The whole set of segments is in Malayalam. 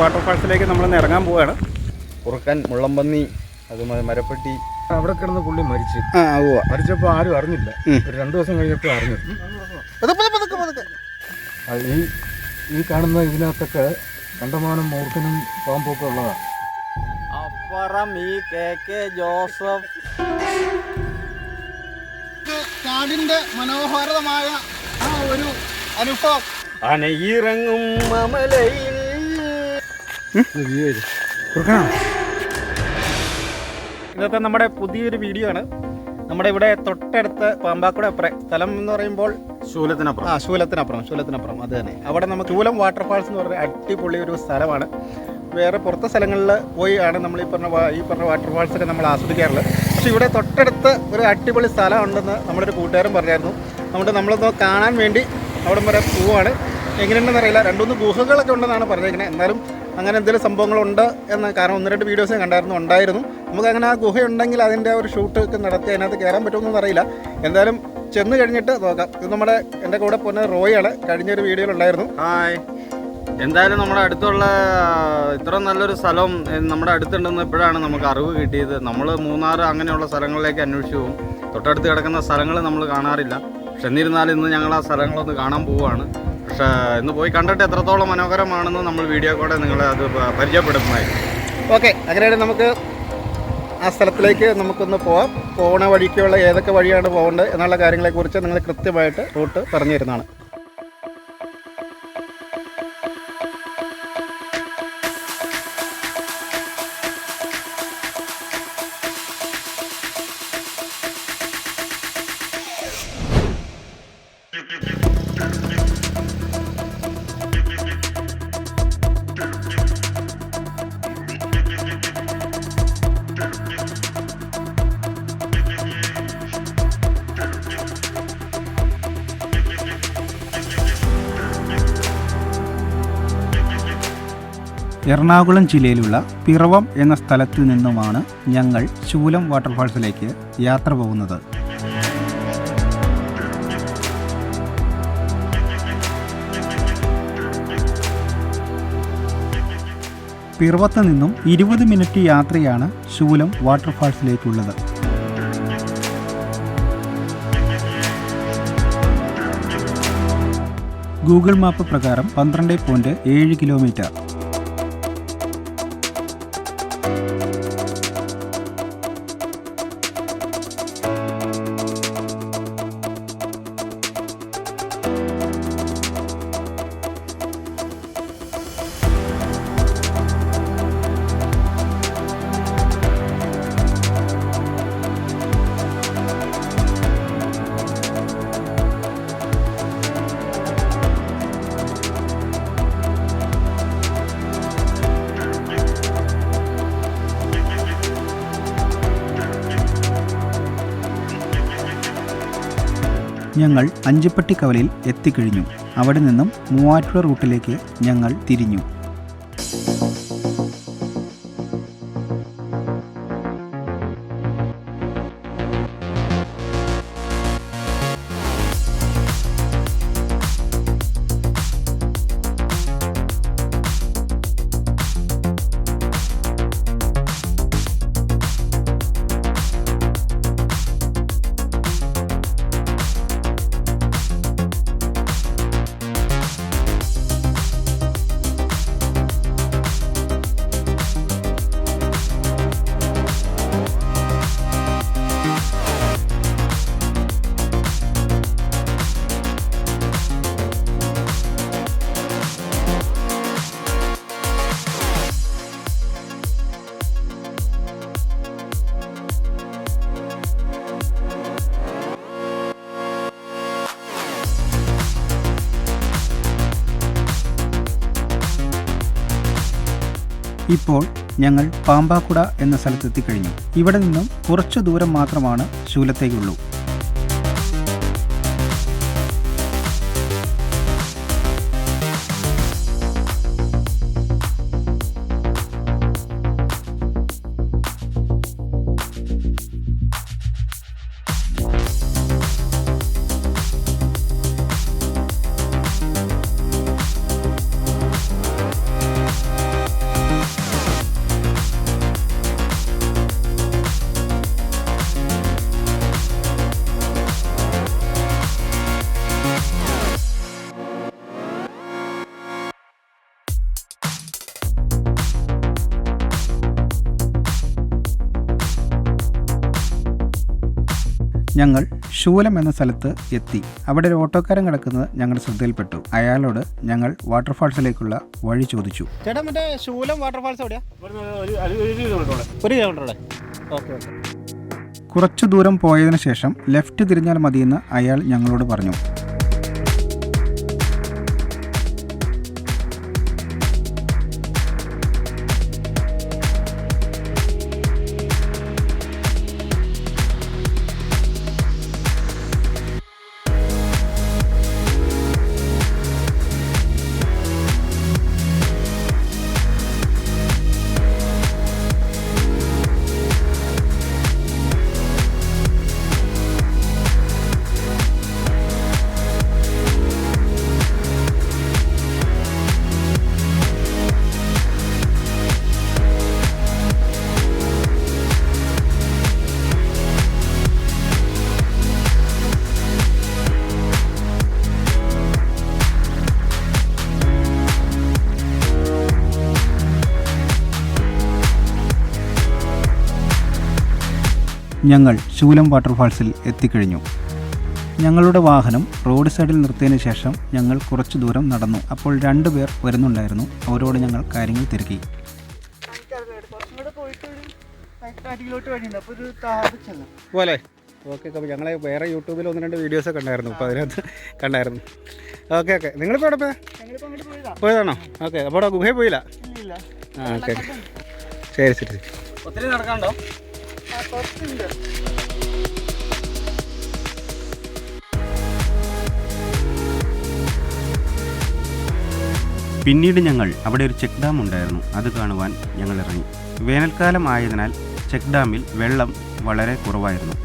വാട്ടർഫാൾസിലേക്ക് നമ്മൾ ഇറങ്ങാൻ പോവുകയാണ് കുറുക്കൻ മുള്ളമ്പന്നി അത് മരപ്പെട്ടി. അവിടെ കിടന്ന് പുള്ളി മരിച്ചു. ആ ഉവ്വ. മരിച്ചപ്പോൾ ആരും അറിഞ്ഞില്ല. ഒരു രണ്ട് ദിവസം കഴിഞ്ഞപ്പോൾ അറിഞ്ഞു. ഈ ഈ കാണുന്ന ഇതിനകത്തൊക്കെ കണ്ടമാനം മൂർഖനും പാമ്പൊക്കെ ഉള്ളതാണ് അപ്പുറം ഈ കെ കെ ജോസഫ്. കാടിന്റെ മനോഹാരിതമായ ആ ഒരു അനുഭവം. അനയിറങ്ങും ഇതൊക്കെ നമ്മുടെ പുതിയൊരു വീഡിയോ ആണ്. നമ്മുടെ ഇവിടെ തൊട്ടടുത്ത് പാമ്പാക്കുട അപ്പുറം. സ്ഥലം എന്ന് പറയുമ്പോൾ ശൂലത്തിനപ്പുറം. ആ ശൂലത്തിനപ്പുറം ശൂലത്തിനപ്പുറം. അത് തന്നെ. അവിടെ നമുക്ക് ശൂലം വാട്ടർഫാൾസ് എന്ന് പറഞ്ഞ അടിപൊളി ഒരു സ്ഥലമാണ്. വേറെ പുറത്തെ സ്ഥലങ്ങളിൽ പോയി ആണ് നമ്മൾ ഈ പറഞ്ഞ ഈ പറഞ്ഞ വാട്ടർഫാൾസൊക്കെ നമ്മൾ ആസ്വദിക്കാറുള്ളത്. പക്ഷേ ഇവിടെ തൊട്ടടുത്ത് ഒരു അടിപൊളി സ്ഥലമുണ്ടെന്ന് നമ്മുടെ ഒരു കൂട്ടുകാരൻ പറഞ്ഞായിരുന്നു. അതുകൊണ്ട് നമ്മളൊന്ന് കാണാൻ വേണ്ടി അവിടെ വരെ പോവാണ്. എങ്ങനെയുണ്ടെന്ന് അറിയില്ല. രണ്ടുമൂന്ന് ഗുഹകളൊക്കെ ഉണ്ടെന്നാണ് പറഞ്ഞേക്കുന്നത് എന്നാലും അങ്ങനെ എന്തെങ്കിലും സംഭവങ്ങളുണ്ട് എന്ന് കാരണം ഒന്ന് രണ്ട് വീഡിയോസ് ഞാൻ കണ്ടായിരുന്നു ഉണ്ടായിരുന്നു. നമുക്ക് അങ്ങനെ ആ ഗുഹയുണ്ടെങ്കിൽ അതിന്റെ ഒരു ഷൂട്ട് ഒക്കെ നടത്തി അതിനകത്ത് കയറാൻ പറ്റുമെന്നൊന്നും അറിയില്ല. എന്തായാലും ചെന്ന് കഴിഞ്ഞിട്ട് നോക്കാം. ഇത് നമ്മുടെ എന്റെ കൂടെ പോന്ന റോയാണ് കഴിഞ്ഞൊരു വീഡിയോയിലുണ്ടായിരുന്നു ഹായ് എന്തായാലും നമ്മുടെ അടുത്തുള്ള ഇത്ര നല്ലൊരു സ്ഥലം നമ്മുടെ അടുത്തുണ്ടെന്ന് ഇപ്പോഴാണ് നമുക്ക് അറിവ് കിട്ടിയത്. നമ്മൾ മൂന്നാർ അങ്ങനെയുള്ള സ്ഥലങ്ങളിലേക്ക് അന്വേഷിച്ചു പോകും. തൊട്ടടുത്ത് കിടക്കുന്ന സ്ഥലങ്ങൾ നമ്മൾ കാണാറില്ല. പക്ഷെ എന്നിരുന്നാലും ഇന്ന് ഞങ്ങൾ ആ സ്ഥലങ്ങളൊന്ന് കാണാൻ പോവുകയാണ്. പക്ഷേ ഇന്ന് പോയി കണ്ടിട്ട് എത്രത്തോളം മനോഹരമാണെന്ന് നമ്മൾ വീഡിയോ കൂടെ നിങ്ങളെ അത് പരിചയപ്പെടുത്തുന്നതായിരിക്കും. ഓക്കെ അങ്ങനെയാണെങ്കിൽ നമുക്ക് ആ സ്ഥലത്തിലേക്ക് നമുക്കൊന്ന് പോവാം. പോണ വഴിക്കുള്ള ഏതൊക്കെ വഴിയാണ് പോകേണ്ടത് എന്നുള്ള കാര്യങ്ങളെക്കുറിച്ച് നിങ്ങൾ കൃത്യമായിട്ട് റൂട്ട് പറഞ്ഞു തരുന്നതാണ് എറണാകുളം ജില്ലയിലുള്ള പിറവം എന്ന സ്ഥലത്തു നിന്നുമാണ് ഞങ്ങൾ ശൂലം വാട്ടർഫാൾസിലേക്ക് യാത്ര പോകുന്നത്. പിറവത്ത് നിന്നും ഇരുപത് മിനിറ്റ് യാത്രയാണ് ശൂലം വാട്ടർഫാൾസിലേക്കുള്ളത്. ഗൂഗിൾ മാപ്പ് പ്രകാരം പന്ത്രണ്ട് പോയിന്റ് ഏഴ് കിലോമീറ്റർ. ഞങ്ങൾ അഞ്ചുപട്ടി കവലയിൽ എത്തിക്കഴിഞ്ഞു. അവിടെ നിന്നും മൂവാറ്റുപുഴ റൂട്ടിലേക്ക് ഞങ്ങൾ തിരിഞ്ഞു. ഇപ്പോൾ ഞങ്ങൾ പാമ്പാക്കുട എന്ന സ്ഥലത്തെത്തിക്കഴിഞ്ഞു. ഇവിടെ നിന്നും കുറച്ചു ദൂരം മാത്രമാണ് ശൂലത്തേക്കുള്ളൂ. ശൂലം എന്ന സ്ഥലത്ത് എത്തി. അവിടെ ഒരു ഓട്ടോക്കാരൻ കിടക്കുന്നത് ഞങ്ങൾ ശ്രദ്ധയിൽപ്പെട്ടു. അയാളോട് ഞങ്ങൾ വാട്ടർഫാൾസിലേക്കുള്ള വഴി ചോദിച്ചു. ചേട്ടാ മറ്റേ ശൂലം വാട്ടർഫാൾസ് എവിടെയാ? ഒരു കിലോമീറ്റർ ഓക്കെ ഓക്കെ. കുറച്ചു ദൂരം പോയതിനു ശേഷം ലെഫ്റ്റ് തിരിഞ്ഞാൽ മതിയെന്ന് അയാൾ ഞങ്ങളോട് പറഞ്ഞു. ഞങ്ങൾ ശൂലം വാട്ടർഫാൾസിൽ എത്തിക്കഴിഞ്ഞു. ഞങ്ങളുടെ വാഹനം റോഡ് സൈഡിൽ നിർത്തിയതിന് ശേഷം ഞങ്ങൾ കുറച്ച് ദൂരം നടന്നു. അപ്പോൾ രണ്ടുപേർ വരുന്നുണ്ടായിരുന്നു. അവരോട് ഞങ്ങൾ കാര്യങ്ങൾ തിരക്കി പോലെ. ഓക്കെ അപ്പോൾ ഞങ്ങൾ വേറെ യൂട്യൂബിൽ ഒന്ന് രണ്ട് വീഡിയോസ് ഒക്കെ ഉണ്ടായിരുന്നു അപ്പോൾ അതിനകത്ത് കണ്ടായിരുന്നു. Okay okay. നിങ്ങളിപ്പോൾ എവിടെ പോയത് പോയതാണോ? ഓക്കെ. അപ്പോൾ അവിടെ ഗുഹയിൽ പോയില്ല? ആ ഓക്കെ ശരി. ശരി ശരി. ഒത്തിരി നടക്കാണ്ടോ പിന്നീട് ഞങ്ങൾ അവിടെ ഒരു ചെക്ക് ഡാം ഉണ്ടായിരുന്നു. അത് കാണുവാൻ ഞങ്ങൾ ഇറങ്ങി. വേനൽക്കാലം ആയതിനാൽ ചെക്ക് ഡാമിൽ വെള്ളം വളരെ കുറവായിരുന്നു.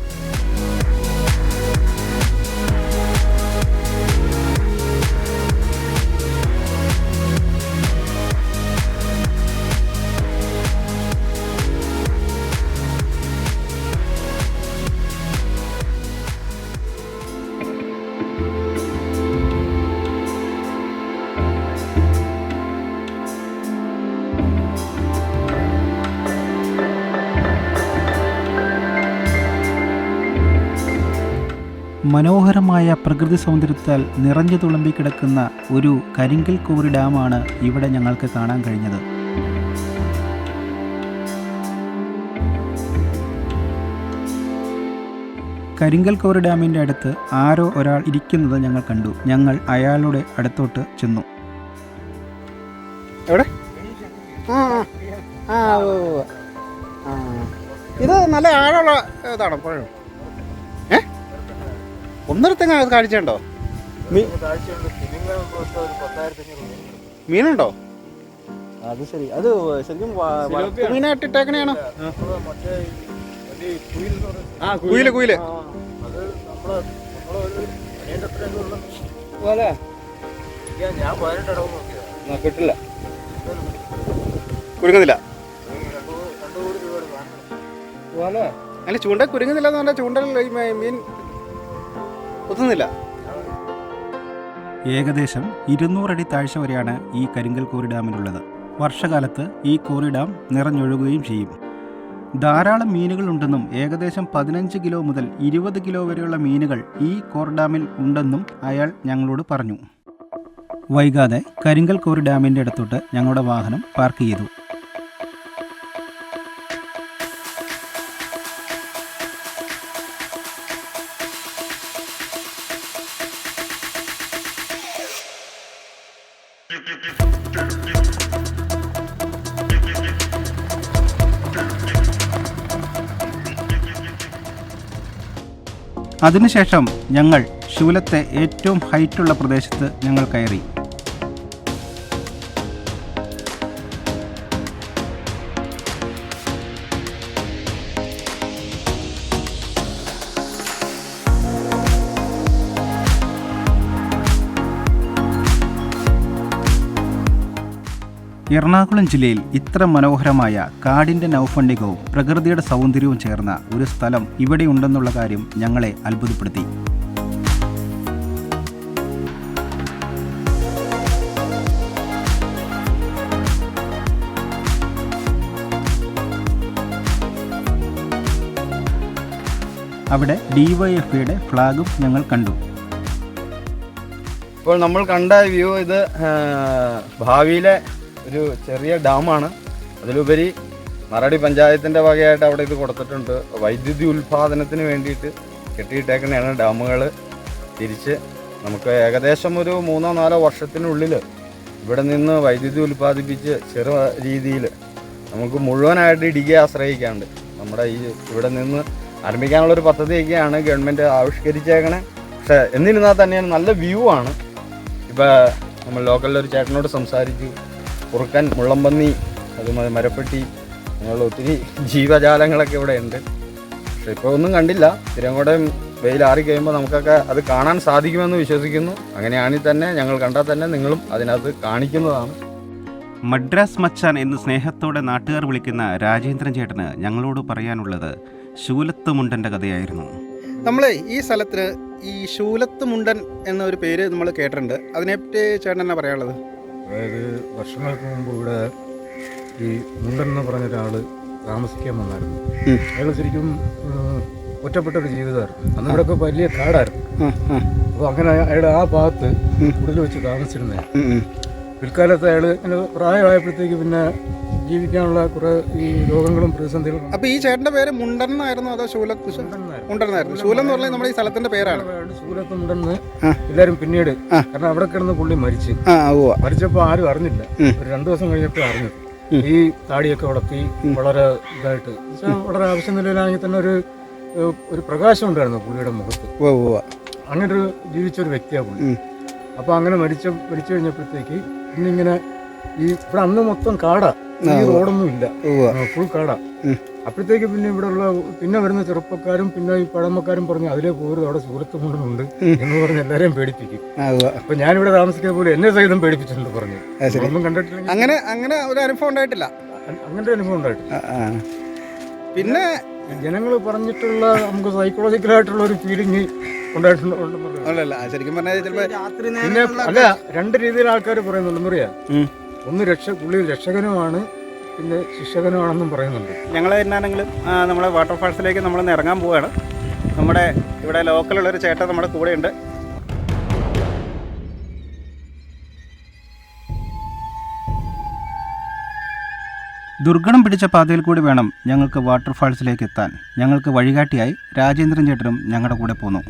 മനോഹരമായ പ്രകൃതി സൗന്ദര്യത്താൽ നിറഞ്ഞു തുളുമ്പിക്കിടക്കുന്ന ഒരു കരിങ്കൽ കോറി ഡാമാണ് ഇവിടെ ഞങ്ങൾക്ക് കാണാൻ കഴിഞ്ഞത്. കരിങ്കൽ കോറി ഡാമിന്റെ അടുത്ത് ആരോ ഒരാൾ ഇരിക്കുന്നത് ഞങ്ങൾ കണ്ടു. ഞങ്ങൾ അയാളുടെ അടുത്തോട്ട് ചെന്നു. എവിടെ? ഇത് നല്ല ആഴമുള്ള ഇതാണ് പുഴയോ ഏ ഒന്നിടത്തെങ്ങ കാഴ്ചയുണ്ടോ? മീനുണ്ടോ? അത് ശരി. അത് ശരിക്കും മീനായിട്ട് ഇട്ടേക്കണെയാണോ? ആ. കുയിൽ കുയിൽ. കിട്ടില്ല. കുരുങ്ങുന്നില്ല. അല്ല ചൂണ്ട കുരുങ്ങുന്നില്ല എന്ന് പറഞ്ഞാൽ ചൂണ്ടൽ മീൻ കുത്തുന്നില്ല ഏകദേശം ഇരുന്നൂറടി താഴ്ച വരെയാണ് ഈ കരിങ്കൽ കോറി ഡാമിനുള്ളത് വർഷകാലത്ത് ഈ കോറി ഡാം നിറഞ്ഞൊഴുകുകയും ചെയ്യും. ധാരാളം മീനുകളുണ്ടെന്നും ഏകദേശം പതിനഞ്ച് കിലോ മുതൽ ഇരുപത് കിലോ വരെയുള്ള മീനുകൾ ഈ കോറി ഡാമിൽ ഉണ്ടെന്നും അയാൾ ഞങ്ങളോട് പറഞ്ഞു. വൈകാതെ കരിങ്കൽ കോറി ഡാമിന്റെ അടുത്തോട്ട് ഞങ്ങളുടെ വാഹനം പാർക്ക് ചെയ്തു. അതിനുശേഷം ഞങ്ങൾ ശൂലത്തെ ഏറ്റവും ഹൈറ്റുള്ള പ്രദേശത്ത് ഞങ്ങൾ കയറി. എറണാകുളം ജില്ലയിൽ ഇത്ര മനോഹരമായ കാടിന്റെ നൌഫണ്ഡികവും പ്രകൃതിയുടെ സൗന്ദര്യവും ചേർന്ന ഒരു സ്ഥലം ഇവിടെയുണ്ടെന്നുള്ള കാര്യം ഞങ്ങളെ അത്ഭുതപ്പെടുത്തി. അവിടെ ഡിവൈഎഫ്ഐയുടെ ഫ്ലാഗും ഞങ്ങൾ കണ്ടു. ഇപ്പോൾ നമ്മൾ കണ്ട വ്യൂ ഇത് ഭാവിയിലെ ഒരു ചെറിയ ഡാമാണ്. അതിലുപരി മറടി പഞ്ചായത്തിന്റെ വകയായിട്ട് അവിടെ ഇത് കൊടുത്തിട്ടുണ്ട്. വൈദ്യുതി ഉൽപ്പാദനത്തിന് വേണ്ടിയിട്ട് കെട്ടിയിട്ടേക്കുന്നതാണ് ഡാമുകൾ തിരിച്ച് നമുക്ക് ഏകദേശം ഒരു മൂന്നോ നാലോ വർഷത്തിനുള്ളിൽ ഇവിടെ നിന്ന് വൈദ്യുതി ഉൽപ്പാദിപ്പിച്ച് ചെറു രീതിയിൽ നമുക്ക് മുഴുവനായിട്ട് ഇടികെ ആശ്രയിക്കാണ്ട് നമ്മുടെ ഈ ഇവിടെ നിന്ന് ആരംഭിക്കാനുള്ളൊരു പദ്ധതിയൊക്കെയാണ് ഗവൺമെന്റ് ആവിഷ്കരിച്ചേക്കണേ. പക്ഷേ എന്നിരുന്നാൽ തന്നെയാണ് നല്ല വ്യൂ ആണ്. ഇപ്പോൾ നമ്മൾ ലോക്കലിൽ ഒരു ചേട്ടനോട് സംസാരിച്ചു. കുറുക്കൻ മുള്ളമ്പന്നി അതുമാതിരി മരപ്പെട്ടി അങ്ങനെയുള്ള ഒത്തിരി ജീവജാലങ്ങളൊക്കെ ഇവിടെ ഉണ്ട്. പക്ഷെ ഇപ്പോൾ ഒന്നും കണ്ടില്ല. തിരുവങ്കോടം വെയിലാറി കഴിയുമ്പോൾ നമുക്കൊക്കെ അത് കാണാൻ സാധിക്കുമെന്ന് വിശ്വസിക്കുന്നു. അങ്ങനെയാണെങ്കിൽ തന്നെ ഞങ്ങൾ കണ്ടാൽ തന്നെ നിങ്ങളും അതിനകത്ത് കാണിക്കുന്നതാണ്. മദ്രാസ് മച്ചാൻ എന്ന് സ്നേഹത്തോടെ നാട്ടുകാർ വിളിക്കുന്ന രാജേന്ദ്രൻ ചേട്ടന് ഞങ്ങളോട് പറയാനുള്ളത് ശൂലത്ത് മുണ്ടന്റെ കഥയായിരുന്നു. നമ്മൾ ഈ സ്ഥലത്തിന് ഈ ശൂലത്ത് മുണ്ടൻ എന്നൊരു പേര് നമ്മൾ കേട്ടിട്ടുണ്ട്. അതിനെപ്പറ്റി ചേട്ടൻ എന്നാ പറയാനുള്ളത്? അതായത് വർഷങ്ങൾക്ക് മുമ്പ് ഇവിടെ ഈ മുണ്ടൻ എന്ന് പറഞ്ഞ ഒരാൾ താമസിക്കാൻ വന്നായിരുന്നു. അയാൾ ശരിക്കും ഒറ്റപ്പെട്ട ഒരു ജീവിതമായിരുന്നു. അന്ന് ഇവിടെയൊക്കെ വലിയ കാടായിരുന്നു. അപ്പോൾ അങ്ങനെ അയാൾ ആ ഭാഗത്ത് കൂടുതൽ വെച്ച് താമസിച്ചിരുന്നേ പിൽക്കാലത്ത് അയാൾ അങ്ങനെ പ്രായമായപ്പോഴത്തേക്ക് പിന്നെ ജീവിക്കാനുള്ള കുറെ ഈ രോഗങ്ങളും പ്രതിസന്ധികളും അപ്പൊ ഈ ചേട്ടന്റെ പേര് മുണ്ടൻ എന്നായിരുന്നു അതോ ശൂല മുണ്ടൻ എന്നായിരുന്നു ശൂലം എന്ന് പറഞ്ഞാൽ നമ്മുടെ ഈ സ്ഥലത്തിന്റെ പേരാണ്. ശൂലത്ത് മുണ്ടെന്ന് എല്ലാരും പിന്നീട് കാരണം അവിടെ കിടന്ന് പുള്ളി മരിച്ച്. മരിച്ചപ്പോ ആരും അറിഞ്ഞില്ല. ഒരു രണ്ടു ദിവസം കഴിഞ്ഞപ്പോൾ അറിഞ്ഞു. ഈ താടിയൊക്കെ വളർത്തി വളരെ ഇതായിട്ട് വളരെ ആവശ്യം നിലയിലാണെങ്കിൽ തന്നെ ഒരു ഒരു പ്രകാശം ഉണ്ടായിരുന്നു പുള്ളിയുടെ മുഖത്ത്. അങ്ങനൊരു അങ്ങനെ ഒരു ജീവിച്ച ഒരു വ്യക്തിയാണ് പുള്ളി. അപ്പൊ അങ്ങനെ മരിച്ച മരിച്ചു കഴിഞ്ഞപ്പോഴത്തേക്ക് പിന്നെ ഇങ്ങനെ ഈ ഇവിടെ അന്ന് മൊത്തം കാടാ. ഈ റോഡൊന്നും ഇല്ല. ഫുൾ കാടാ. അപ്പോഴത്തേക്ക് പിന്നെ ഇവിടെ ഉള്ള പിന്നെ വരുന്ന ചെറുപ്പക്കാരും പിന്നെ ഈ പഴമക്കാരും പറഞ്ഞു അതിലെ പോകരുത് അവിടെ സുഹൃത്ത് കൊണ്ടുണ്ട് എന്ന് പറഞ്ഞ് എല്ലാരെയും പേടിപ്പിക്കും. അപ്പൊ ഞാനിവിടെ താമസിക്കുന്ന പോലെ എന്നെ സഹിതം പേടിപ്പിച്ചിട്ടുണ്ട് പറഞ്ഞു. ഒന്നും കണ്ടിട്ടില്ല അങ്ങനെ അങ്ങനെ ഒരു അനുഭവം ഉണ്ടായിട്ടില്ല. അങ്ങനത്തെ അനുഭവം ഉണ്ടായിട്ട് ആ, ആ. പിന്നെ ജനങ്ങൾ പറഞ്ഞിട്ടുള്ള നമുക്ക് സൈക്കോളജിക്കലായിട്ടുള്ള ഒരു ഫീലിംഗ്. അല്ലല്ല ശരിക്കും പറഞ്ഞാൽ പിന്നെ അല്ല രണ്ട് രീതിയിൽ ആൾക്കാർ പറയുന്നുണ്ട്. പറയാ ഒന്ന് രക്ഷ പുള്ളി രക്ഷകനുമാണ് പിന്നെ ശിക്ഷകനുമാണെന്നും പറയുന്നുണ്ട്. ഞങ്ങൾ എന്നാണെങ്കിലും നമ്മളെ വാട്ടർഫാൾസിലേക്ക് നമ്മൾ ഇറങ്ങാൻ പോവുകയാണ് നമ്മുടെ ഇവിടെ ലോക്കലുള്ള ഒരു ചേട്ടൻ നമ്മുടെ കൂടെയുണ്ട്. ദുർഘടം പിടിച്ച പാതയിൽ കൂടി വേണം ഞങ്ങൾക്ക് വാട്ടർഫാൾസിലേക്ക് എത്താൻ. ഞങ്ങൾക്ക് വഴികാട്ടിയായി രാജേന്ദ്രൻ ചേട്ടനും ഞങ്ങളുടെ കൂടെ പോന്നു.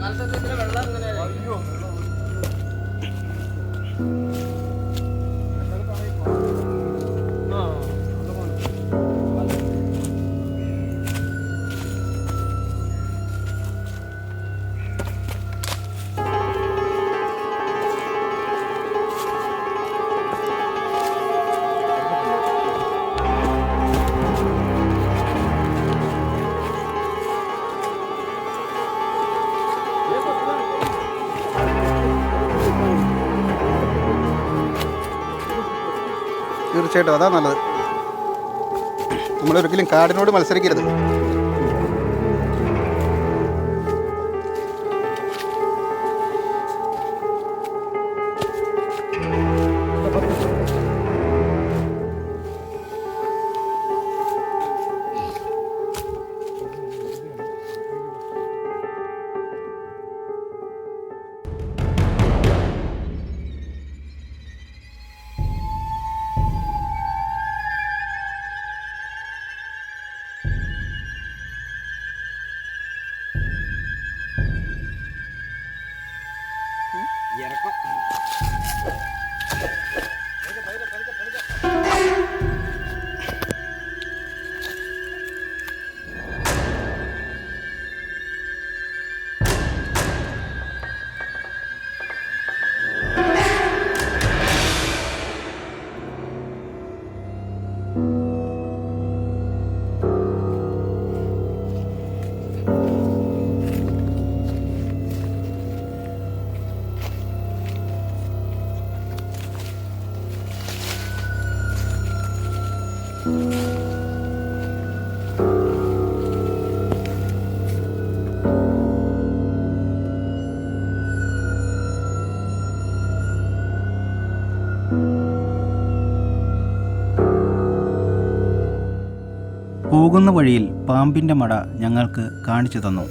¿Cuánto te trae? തീർച്ചയായിട്ടും അതാ നല്ലത്. നമ്മളൊരിക്കലും കാടിനോട് മത്സരിക്കരുത്. പോകുന്ന വഴിയിൽ പാമ്പിന്റെ മട ഞങ്ങൾക്ക് കാണിച്ചു തന്നു.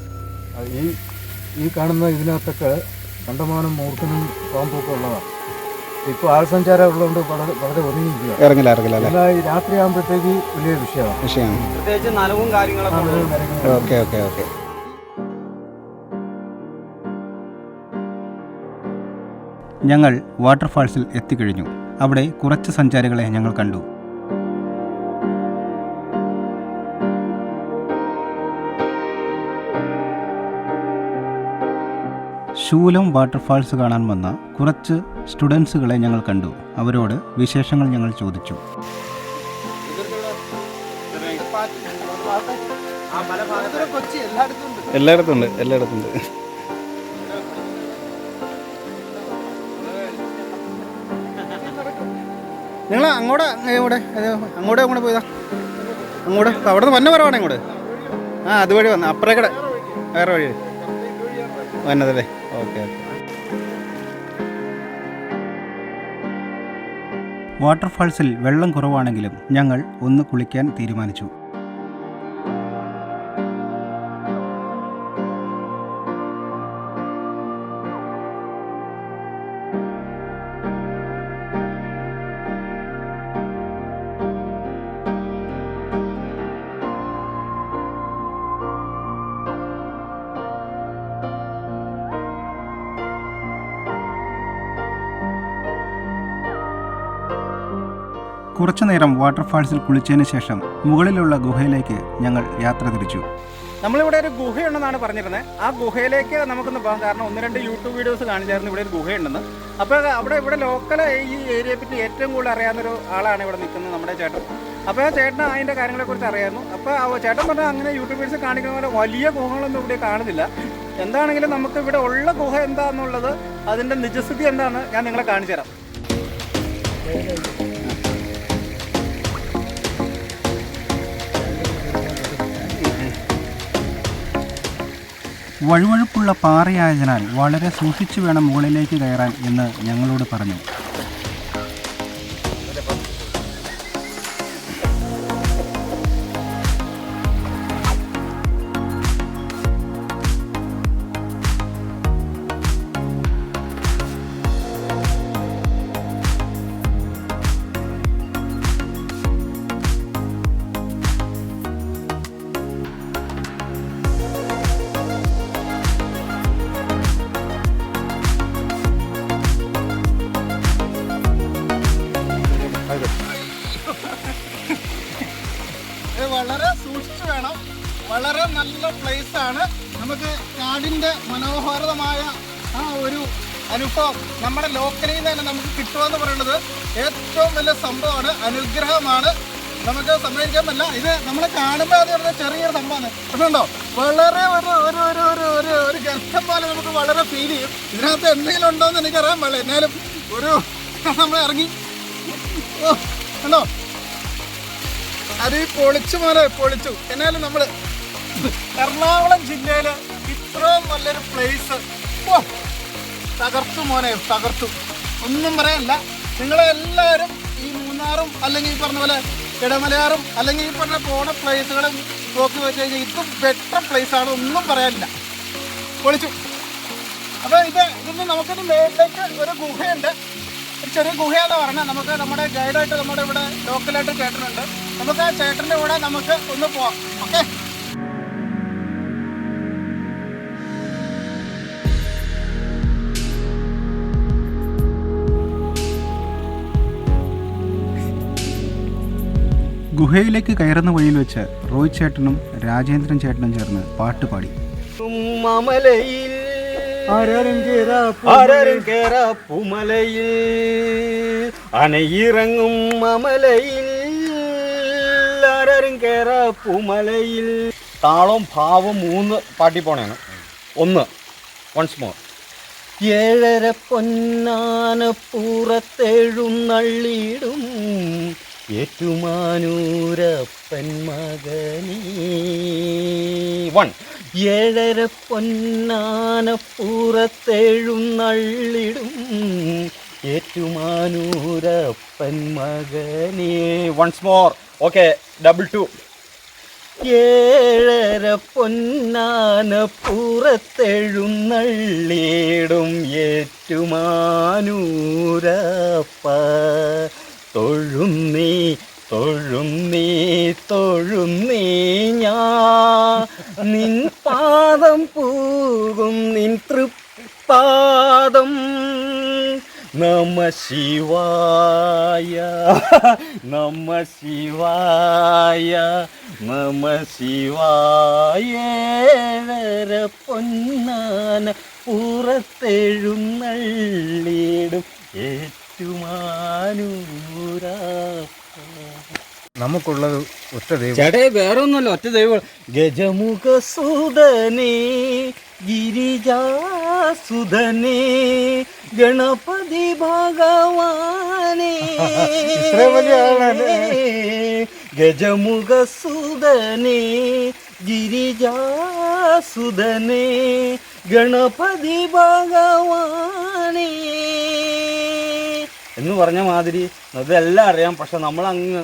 ഈ ഈ കാണുന്ന ഇതിനകത്തൊക്കെ കണ്ടമാനം മൂർഖനും പാമ്പൊക്കെ ഉള്ളതാണ് ഇപ്പോൾ ആൾ സഞ്ചാരം ഉള്ളതുകൊണ്ട് വളരെ വളരെ ഒതുങ്ങിയിരിക്കുക ഇറങ്ങില്ല ഇറങ്ങില്ല അല്ലേ? എന്നാൽ ഈ രാത്രി ആകുമ്പോഴത്തേക്ക് വലിയ വിഷയമാണ്. വിഷയമാണ്. പ്രത്യേകിച്ച് നനവും കാര്യങ്ങളൊക്കെ ഉള്ളത്. Okay okay okay. ഞങ്ങൾ വാട്ടർഫാൾസിൽ എത്തിക്കഴിഞ്ഞു. അവിടെ കുറച്ച് സഞ്ചാരികളെ ഞങ്ങൾ കണ്ടു. ശൂലം വാട്ടർഫാൾസ് കാണാൻ വന്ന കുറച്ച് സ്റ്റുഡൻസുകളെ ഞങ്ങൾ കണ്ടു. അവരോട് വിശേഷങ്ങൾ ഞങ്ങൾ ചോദിച്ചു. എല്ലായിടത്തും ഉണ്ട് എല്ലായിടത്തും ഉണ്ട് നിങ്ങൾ അങ്ങോട്ട് ഇവിടെ അങ്ങോട്ട് അങ്ങോട്ട് പോയതാ അങ്ങോട്ട് അവിടെ നിന്ന് വന്ന പറവാണ് ഇങ്ങോട്ട്. ആ അതുവഴി വന്ന. അപ്പുറേക്കടെ വേറെ വഴി. വന്നതല്ലേ? ഓക്കെ വാട്ടർഫാൾസിൽ വെള്ളം കുറവാണെങ്കിലും ഞങ്ങൾ ഒന്ന് കുളിക്കാൻ തീരുമാനിച്ചു. കുറച്ചു നേരം വാട്ടർഫാൾസിൽ കുളിച്ചതിന് ശേഷം മുകളിലുള്ള ഗുഹയിലേക്ക് ഞങ്ങൾ യാത്ര തിരിച്ചു. നമ്മളിവിടെ ഒരു ഗുഹയുണ്ടെന്നാണ് പറഞ്ഞിരുന്നത് ആ ഗുഹയിലേക്ക് നമുക്കൊന്ന് പോകാം. കാരണം ഒന്ന് രണ്ട് യൂട്യൂബ് വീഡിയോസ് കാണിച്ചായിരുന്നു ഇവിടെ ഒരു ഗുഹയുണ്ടെന്ന്. അപ്പോൾ അവിടെ ഇവിടെ ലോക്കൽ ഈ ഏരിയയെ പറ്റി ഏറ്റവും കൂടുതൽ അറിയാവുന്നൊരു ആളാണ് ഇവിടെ നിൽക്കുന്നത് നമ്മുടെ ചേട്ടൻ. അപ്പോൾ ആ ചേട്ടൻ അതിന്റെ കാര്യങ്ങളെക്കുറിച്ച് അറിയായിരുന്നു. അപ്പോൾ ചേട്ടൻ പറഞ്ഞാൽ അങ്ങനെ യൂട്യൂബ് വീഡിയോസ് കാണിക്കുന്ന പോലെ വലിയ ഗുഹകളൊന്നും ഇവിടെ കാണുന്നില്ല. എന്താണെങ്കിലും നമുക്ക് ഇവിടെ ഉള്ള ഗുഹ എന്താണെന്നുള്ളത് അതിന്റെ നിജസ്ഥിതി എന്താണ് ഞാൻ നിങ്ങളെ കാണിച്ചു തരാം. വഴുവഴുപ്പുള്ള പാറയായതിനാൽ വളരെ സൂക്ഷിച്ചു വേണം മുകളിലേക്ക് കയറാൻ എന്ന് ഞങ്ങളോട് പറഞ്ഞു. അനുഭവം നമ്മുടെ ലോക്കലിൽ നിന്ന് തന്നെ നമുക്ക് കിട്ടുക എന്ന് പറയുന്നത് ഏറ്റവും വലിയ സംഭവമാണ്. അനുഗ്രഹമാണ്. നമുക്ക് സമ്മതിക്കാൻ പറ്റില്ല ഇത് നമ്മൾ കാണുമ്പോൾ അത് പറഞ്ഞ ചെറിയൊരു സംഭവമാണ്. പക്ഷുണ്ടോ വളരെ ഒരു ഒരു ഒരു ഒരു ഒരു ഒരു ഗർഭം പോലെ നമുക്ക് വളരെ ഫീൽ ചെയ്യും. ഇതിനകത്ത് എന്തെങ്കിലും ഉണ്ടോ എന്ന് എനിക്കറിയാൻ പാടില്ല. എന്നാലും ഒരു നമ്മൾ ഇറങ്ങി. ഓ അത് ഈ പൊളിച്ചു മോനെ പൊളിച്ചു. എന്നാലും നമ്മൾ എറണാകുളം ജില്ലയിൽ ഇത്രയും നല്ലൊരു പ്ലേസ് തകർത്തു മോനെ തകർത്തു. ഒന്നും പറയാനില്ല നിങ്ങളെല്ലാവരും ഈ മൂന്നാറും അല്ലെങ്കിൽ ഈ പറഞ്ഞ പോലെ ഇടമലയാറും അല്ലെങ്കിൽ ഈ പറഞ്ഞ പോണ പ്ലേസുകളും നോക്കി വെച്ച് കഴിഞ്ഞാൽ ഇതും ബെറ്റർ പ്ലേസ് ആണ്. ഒന്നും പറയാനില്ല പൊളിച്ചു. അപ്പോൾ ഇത് ഇതിന് നമുക്കിത് മേളിലേക്ക് ഒരു ഗുഹയുണ്ട്. ഒരു ചെറിയ ഗുഹയെന്ന് പറഞ്ഞാൽ നമുക്ക് നമ്മുടെ ഗൈഡായിട്ട് നമ്മുടെ ഇവിടെ ലോക്കലായിട്ട് ചേട്ടനുണ്ട്. നമുക്ക് ആ ചേട്ടന്റെ കൂടെ നമുക്ക് ഒന്ന് പോവാം. ഓക്കെ ഗുഹയിലേക്ക് കയറുന്ന വഴിയിൽ വെച്ച് റോഹിത് ചേട്ടനും രാജേന്ദ്രൻ ചേട്ടനും ചേർന്ന് പാട്ട് പാടി. കേറാ പൂമലയിൽ. അനയിറങ്ങും മമലയിൽ. താളം ഭാവം മൂന്ന് പാട്ടി പോണേണ്. ഒന്ന് വൺസ് മോർ ഏഴര പൊന്നാന പൂറത്തെഴുന്നള്ളിടും ഏറ്റുമാനൂരപ്പൻ മകനീ. വൺ. ഏഴര പൊന്നാന പുറത്തെഴുന്നള്ളിടും ഏറ്റുമാനൂരപ്പൻ മകനേ. Once more. Okay double two. ഏഴര പൊന്നാന പുറത്തെഴുന്നള്ളിടും ഏറ്റുമാനൂരപ്പ. തൊഴുന്നീ തൊഴുന്നീ തൊഴുന്നീ ഞാ നിൻ പാദം പൂകും നിൻ തൃപ്പാദം. നമ ശിവായ നമ ശിവായ നമ ശിവായ. വര പൊന്നാന പുറത്തെഴുന്നള്ളിടും നമുക്കുള്ളത് ഒറ്റ ദൈവം. ചേട്ടേ വേറെ ഒന്നുമല്ല ഒറ്റ ദൈവം. ഗജമുഖ സുധനേ ഗിരിജാസുധനേ ഗണപതി ഭഗവാനേ. ഗജമുഖ സുധനേ ഗിരിജാസുധനേ ഗണപതി ഭഗവാനേ. എന്ന് പറഞ്ഞ മാതിരി അതെല്ലാം അറിയാം. പക്ഷെ നമ്മൾ അങ്ങ്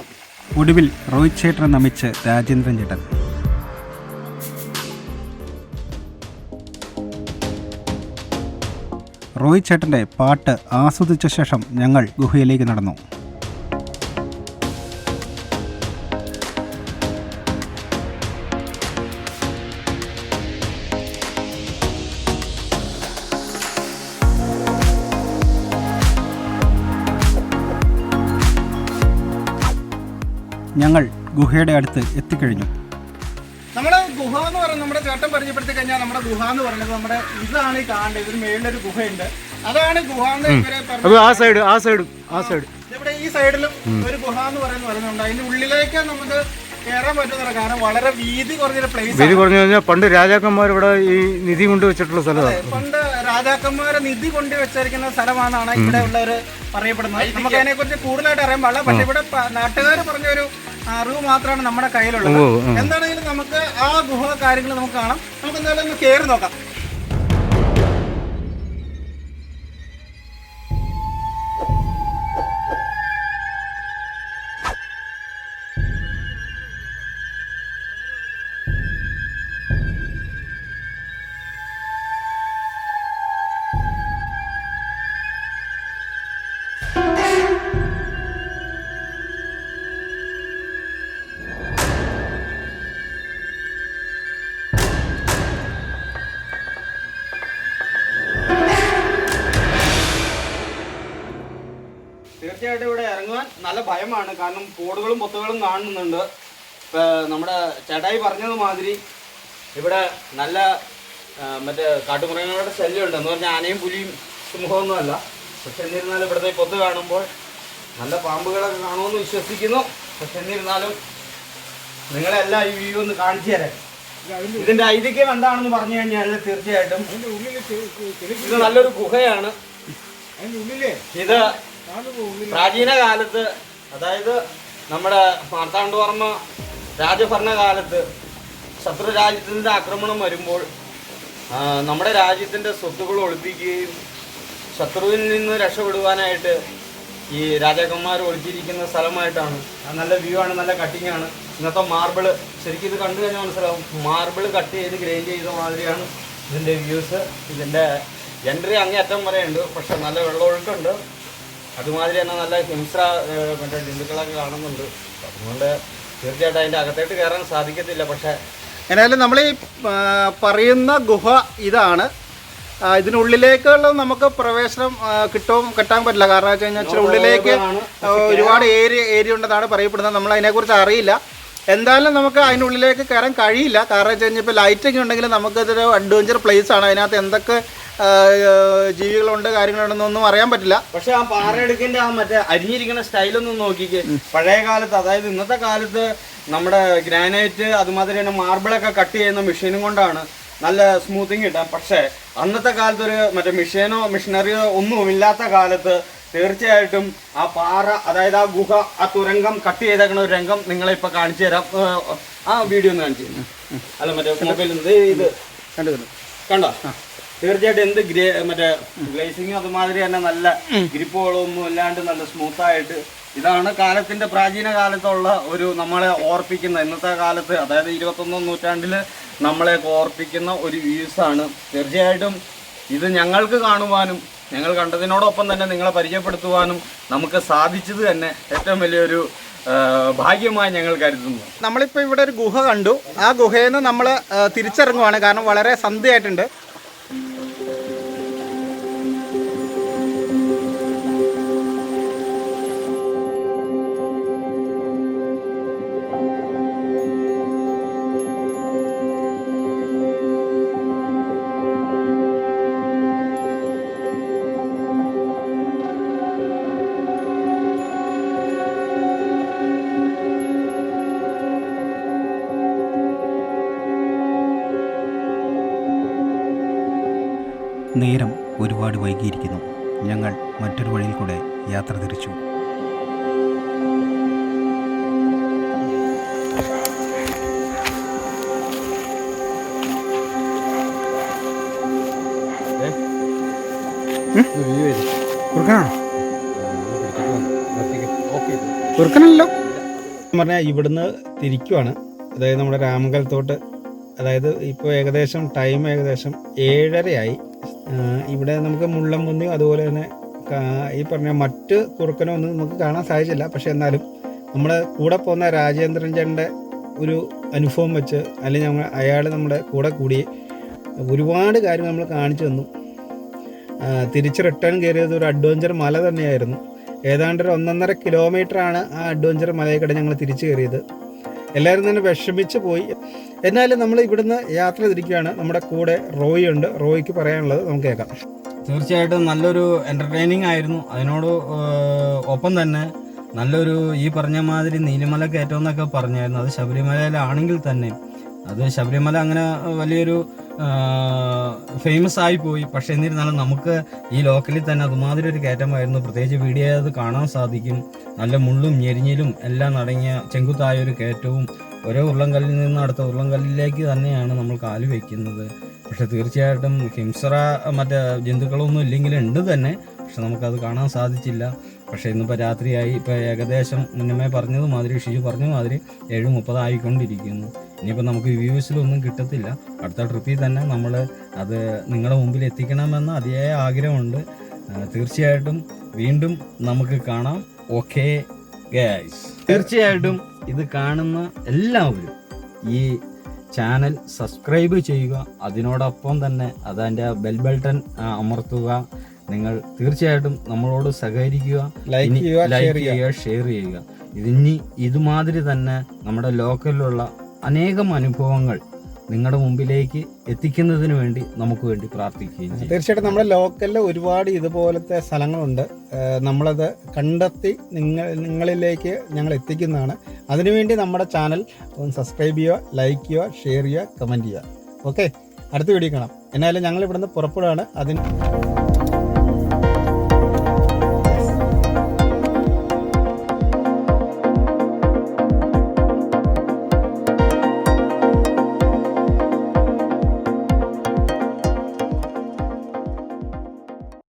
ഒടുവിൽ രോഹിത് ചേട്ടനെ നമിച്ച് രാജേന്ദ്രൻ ചേട്ടൻ. റോഹിത് ചേട്ടന്റെ പാട്ട് ആസ്വദിച്ച ശേഷം ഞങ്ങൾ ഗുഹയിലേക്ക് നടന്നു. ഗുഹയുടെ അടുത്ത് എത്തിക്കഴിഞ്ഞു. നമ്മുടെ ഗുഹ എന്ന് പറയുന്നത് നമ്മുടെ ചേട്ടൻ പരിചയപ്പെടുത്തി കഴിഞ്ഞാൽ നമ്മുടെ ഗുഹ എന്ന് പറയുന്നത് നമ്മുടെ ഇതാണ് ഈ കാണേണ്ടത്. ഇതിന് മേളിലൊരു ഗുഹയുണ്ട്. അതാണ് ഗുഹ എന്ന് ഇവരെ ആ സൈഡ് ആ സൈഡ് ആ സൈഡ് ഇവിടെ ഈ സൈഡിലും ഒരു ഗുഹ എന്ന് പറയുന്നത് പറയുന്നുണ്ട് അതിന്റെ ഉള്ളിലേക്ക് നമുക്ക് കയറാൻ പറ്റുന്നില്ല കാരണം വളരെ വീതി കുറഞ്ഞൊരു പ്ലേസ് വീതി കുറഞ്ഞു കഴിഞ്ഞാൽ പണ്ട് രാജാക്കന്മാർ ഇവിടെ ഈ നിധി കൊണ്ട് വെച്ചിട്ടുള്ള സ്ഥലമാണ് പണ്ട് രാജാക്കന്മാരെ നിധി കൊണ്ട് വെച്ചിരിക്കുന്ന സ്ഥലമാണെന്നാണ് ഇവിടെ ഉള്ളവര് പറയപ്പെടുന്നത്. നമുക്ക് അതിനെ കുറിച്ച് കൂടുതലായിട്ട് അറിയാൻ പാടില്ല. പക്ഷെ ഇവിടെ നാട്ടുകാർ പറഞ്ഞ ഒരു അറിവ് മാത്രമാണ് നമ്മുടെ കയ്യിലുള്ളത്. എന്താണെങ്കിലും നമുക്ക് ആ ഗുഹ കാര്യങ്ങൾ നമുക്ക് കാണാം. നമുക്ക് എന്തായാലും ഒന്ന് കയറി നോക്കാം. കാരണം കോടുകളും പൊത്തുകളും കാണുന്നുണ്ട്. നമ്മുടെ ചേട്ടായി പറഞ്ഞത് മാതിരി ഇവിടെ നല്ല മറ്റേ കാട്ടുമൃഗങ്ങളുടെ ശല്യമുണ്ട്. എന്ന് പറഞ്ഞാൽ ആനയും പുലിയും സിംഹമൊന്നുമല്ല പക്ഷെ എന്നിരുന്നാലും ഇവിടുത്തെ പൊത്ത് കാണുമ്പോൾ നല്ല പാമ്പുകളൊക്കെ കാണുമെന്ന് വിശ്വസിക്കുന്നു. പക്ഷെ എന്നിരുന്നാലും നിങ്ങളെല്ലാം ഈ വ്യൂ ഒന്ന് കാണിച്ചു തരാം ഇതിന്റെ ഐതിഹ്യം എന്താണെന്ന് പറഞ്ഞു കഴിഞ്ഞാൽ തീർച്ചയായിട്ടും ഇത് നല്ലൊരു ഗുഹയാണ്. ഇത് പ്രാചീന കാലത്ത് അതായത് നമ്മുടെ മാർത്താണ്ഡവർമ്മ രാജഭരണകാലത്ത് ശത്രു രാജ്യത്തിന്റെ ആക്രമണം വരുമ്പോൾ നമ്മുടെ രാജ്യത്തിന്റെ സ്വത്തുക്കൾ ഒളിപ്പിക്കുകയും ശത്രുവിൽ നിന്ന് രക്ഷപ്പെടുവാനായിട്ട് ഈ രാജാക്കന്മാർ ഒളിച്ചിരിക്കുന്ന സ്ഥലമായിട്ടാണ്. നല്ല വ്യൂ ആണ് നല്ല കട്ടിങ് ആണ്. ഇന്നത്തെ മാർബിൾ ശരിക്കും ഇത് കണ്ടു കഴിഞ്ഞാൽ മനസ്സിലാവും. മാർബിൾ കട്ട് ചെയ്ത് ഗ്രൈൻഡ് ചെയ്ത മാതിരിയാണ് ഇതിന്റെ വ്യൂസ് ഇതിന്റെ എൻട്രി അങ്ങേയറ്റം വരെ ഉണ്ട് പക്ഷെ നല്ല വെള്ളമൊഴുക്കുണ്ട്. അതുമാതിരി തന്നെ നല്ല ഹിംസ്ര മറ്റേ ജന്തുക്കളൊക്കെ കാണുന്നുണ്ട്. അതുകൊണ്ട് തീർച്ചയായിട്ടും അതിന്റെ അകത്തേട്ട് കയറാൻ സാധിക്കത്തില്ല. പക്ഷേ ഏതായാലും നമ്മൾ ഈ പറയുന്ന ഗുഹ ഇതാണ്. ഇതിനുള്ളിലേക്കുള്ള നമുക്ക് പ്രവേശനം കിട്ടും കിട്ടാൻ പറ്റില്ല. കാരണം വെച്ച് കഴിഞ്ഞാൽ ഇച്ചിരി ഉള്ളിലേക്ക് ഒരുപാട് ഏരിയ ഏരിയ ഉണ്ടെന്നാണ് പറയപ്പെടുന്നത്. നമ്മൾ അതിനെക്കുറിച്ച് അറിയില്ല. എന്തായാലും നമുക്ക് അതിനുള്ളിലേക്ക് കയറാൻ കഴിയില്ല. കാരണം വെച്ച് കഴിഞ്ഞാൽ ഇപ്പോൾ ലൈറ്റൊക്കെ ഉണ്ടെങ്കിൽ നമുക്കിതൊരു അഡ്വഞ്ചർ പ്ലേസ് ആണ്. അതിനകത്ത് എന്തൊക്കെ ജീവികളുണ്ട് കാര്യങ്ങളുണ്ടെന്നൊന്നും അറിയാൻ പറ്റില്ല. പക്ഷെ ആ പാറയെടുക്കിന്റെ ആ മറ്റേ അരിഞ്ഞിരിക്കുന്ന സ്റ്റൈലൊന്നും നോക്കിക്കേ. പഴയ കാലത്ത് അതായത് ഇന്നത്തെ കാലത്ത് നമ്മുടെ ഗ്രാനൈറ്റ് അതുമാതിരി തന്നെ മാർബിളൊക്കെ കട്ട് ചെയ്യുന്ന മെഷീനും കൊണ്ടാണ് നല്ല സ്മൂത്തിങ് കിട്ടാം പക്ഷേ അന്നത്തെ കാലത്ത് ഒരു മറ്റേ മെഷീനോ മെഷീനറിയോ ഒന്നും ഇല്ലാത്ത കാലത്ത് തീർച്ചയായിട്ടും ആ പാറ അതായത് ആ ഗുഹ ആ തുരങ്കം കട്ട് ചെയ്തേക്കുന്ന ഒരു രംഗം നിങ്ങളെ ഇപ്പൊ കാണിച്ചു തരാം. ആ വീഡിയോ ഒന്ന് കാണിച്ചു തരാം. അല്ല മറ്റേ മൊബൈലിൽ ഇത്. കണ്ടു കണ്ടോ. തീർച്ചയായിട്ടും എന്ത് ഗ്രേ മറ്റേ ഗ്ലേസിങ്ങും അതുമാതിരി തന്നെ നല്ല ഗ്രിപ്പുകളൊന്നും ഇല്ലാണ്ട് നല്ല സ്മൂത്ത് ആയിട്ട് ഇതാണ് കാലത്തിന്റെ പ്രാചീന കാലത്തുള്ള ഒരു നമ്മളെ ഓർപ്പിക്കുന്ന ഇന്നത്തെ കാലത്ത് അതായത് ഇരുപത്തൊന്നാം നൂറ്റാണ്ടിൽ നമ്മളെ ഓർപ്പിക്കുന്ന ഒരു വ്യൂസ് ആണ്. തീർച്ചയായിട്ടും ഇത് ഞങ്ങൾക്ക് കാണുവാനും ഞങ്ങൾ കണ്ടതിനോടൊപ്പം തന്നെ നിങ്ങളെ പരിചയപ്പെടുത്തുവാനും നമുക്ക് സാധിച്ചത് തന്നെ ഏറ്റവും വലിയൊരു ഭാഗ്യമായി ഞങ്ങൾ കരുതുന്നു. നമ്മളിപ്പോൾ ഇവിടെ ഒരു ഗുഹ കണ്ടു. ആ ഗുഹയിൽ നിന്ന് നമ്മൾ തിരിച്ചിറങ്ങുവാണ്. കാരണം വളരെ സന്ധ്യയായിട്ടുണ്ട്. നേരം ഒരുപാട് വൈകിയിരിക്കുന്നു. ഞങ്ങൾ മറ്റൊരു വഴിയിൽ കൂടെ യാത്ര തിരിച്ചു. കുറുക്കനല്ലോ പറഞ്ഞാൽ ഇവിടുന്ന് തിരിക്കുവാണ്. അതായത് നമ്മുടെ രാമകൽത്തോട്ട് അതായത് ഇപ്പോൾ ഏകദേശം ടൈം ഏകദേശം ഏഴരയായി. ഇവിടെ നമുക്ക് മുള്ളംകുന്നി അതുപോലെ തന്നെ ഈ പറഞ്ഞ മറ്റ് കുറുക്കനൊന്നും നമുക്ക് കാണാൻ സാധിച്ചില്ല. പക്ഷെ എന്നാലും നമ്മൾ കൂടെ പോകുന്ന രാജേന്ദ്രൻ ചേട്ടന്റെ ഒരു അനുഭവം വെച്ച് അല്ലെങ്കിൽ ഞങ്ങൾ അയാൾ നമ്മുടെ കൂടെ കൂടി ഒരുപാട് കാര്യങ്ങൾ നമ്മൾ കാണിച്ചു തന്നു. തിരിച്ച് റിട്ടേൺ കയറിയത് ഒരു അഡ്വഞ്ചർ മല തന്നെയായിരുന്നു. ഏതാണ്ട് ഒരു ഒന്നൊന്നര കിലോമീറ്ററാണ് ആ അഡ്വഞ്ചർ മലയെക്കടെ ഞങ്ങൾ തിരിച്ചു കയറിയത്. എല്ലാവരും തന്നെ വിഷമിച്ച് പോയി. എന്നാലും നമ്മൾ ഇവിടുന്ന് യാത്ര തിരിക്കുകയാണ്. നമ്മുടെ കൂടെ റോയ് ഉണ്ട്. റോയ്ക്ക് പറയാനുള്ളത് നമുക്ക് കേൾക്കാം. തീർച്ചയായിട്ടും നല്ലൊരു എന്റർടൈനിങ് ആയിരുന്നു. അതിനോട് ഒപ്പം തന്നെ നല്ലൊരു ഈ പറഞ്ഞ മാതിരി നീലിമല കയറ്റം എന്നൊക്കെ പറഞ്ഞായിരുന്നു. അത് ശബരിമലയിലാണെങ്കിൽ തന്നെ. അത് ശബരിമല അങ്ങനെ വലിയൊരു ഫേമസ് ആയി പോയി. പക്ഷെ എന്നിരുന്നാലും നമുക്ക് ഈ ലോക്കലിൽ തന്നെ അതുമാതിരി ഒരു കയറ്റമായിരുന്നു. പ്രത്യേകിച്ച് വീഡിയോ അത് കാണാൻ സാധിക്കും. നല്ല മുള്ളും ഞെരിഞ്ഞിലും എല്ലാം അടങ്ങിയ ചെങ്കുത്തായ ഒരു കയറ്റവും ഓരോ ഉരുളങ്കല്ലിൽ നിന്ന് അടുത്ത ഉരുളങ്കല്ലിലേക്ക് തന്നെയാണ് നമ്മൾ കാൽ വയ്ക്കുന്നത്. പക്ഷെ തീർച്ചയായിട്ടും ഹിംസറ മറ്റേ ജന്തുക്കളൊന്നും ഇല്ലെങ്കിലും ഉണ്ട് തന്നെ. പക്ഷെ നമുക്കത് കാണാൻ സാധിച്ചില്ല. പക്ഷേ ഇന്നിപ്പോൾ രാത്രിയായി. ഇപ്പോൾ ഏകദേശം മുന്നമേ പറഞ്ഞത് മാതിരി ഷിജു പറഞ്ഞ മാതിരി ഏഴ് മുപ്പതായിക്കൊണ്ടിരിക്കുന്നു ഇനിയിപ്പോൾ നമുക്ക് വ്യൂസിലൊന്നും കിട്ടത്തില്ല. അടുത്ത ട്രിപ്പിൽ തന്നെ നമ്മൾ അത് നിങ്ങളുടെ മുമ്പിൽ എത്തിക്കണമെന്ന് അതിയായ ആഗ്രഹമുണ്ട്. തീർച്ചയായിട്ടും വീണ്ടും നമുക്ക് കാണാം. ഓക്കെ തീർച്ചയായിട്ടും ഇത് കാണുന്ന എല്ലാവരും ഈ ചാനൽ സബ്സ്ക്രൈബ് ചെയ്യുക. അതിനോടൊപ്പം തന്നെ അതിന്റെ ബെൽ അമർത്തുക. നിങ്ങൾ തീർച്ചയായിട്ടും നമ്മളോട് സഹകരിക്കുക ലൈക്ക് ചെയ്യുക ഷെയർ ചെയ്യുക. ഇതിനി ഇതുമാതിരി തന്നെ നമ്മുടെ ലോക്കലിലുള്ള അനേകം അനുഭവങ്ങൾ നിങ്ങളുടെ മുമ്പിലേക്ക് എത്തിക്കുന്നതിന് വേണ്ടി നമുക്ക് വേണ്ടി പ്രാർത്ഥിക്കുകയും ചെയ്യും. തീർച്ചയായിട്ടും നമ്മുടെ ലോക്കലിൽ ഒരുപാട് ഇതുപോലത്തെ സ്ഥലങ്ങളുണ്ട്. നമ്മളത് കണ്ടെത്തി നിങ്ങൾ നിങ്ങളിലേക്ക് ഞങ്ങൾ എത്തിക്കുന്നതാണ്. അതിനുവേണ്ടി നമ്മുടെ ചാനൽ ഒന്ന് സബ്സ്ക്രൈബ് ചെയ്യുക ലൈക്ക് ചെയ്യുക ഷെയർ ചെയ്യുക കമന്റ് ചെയ്യുക. ഓക്കെ അടുത്ത വീഡിയോ കാണാം. എന്നാലും ഞങ്ങൾ ഇവിടുന്ന് പുറപ്പെടുകയാണ്. അതിന്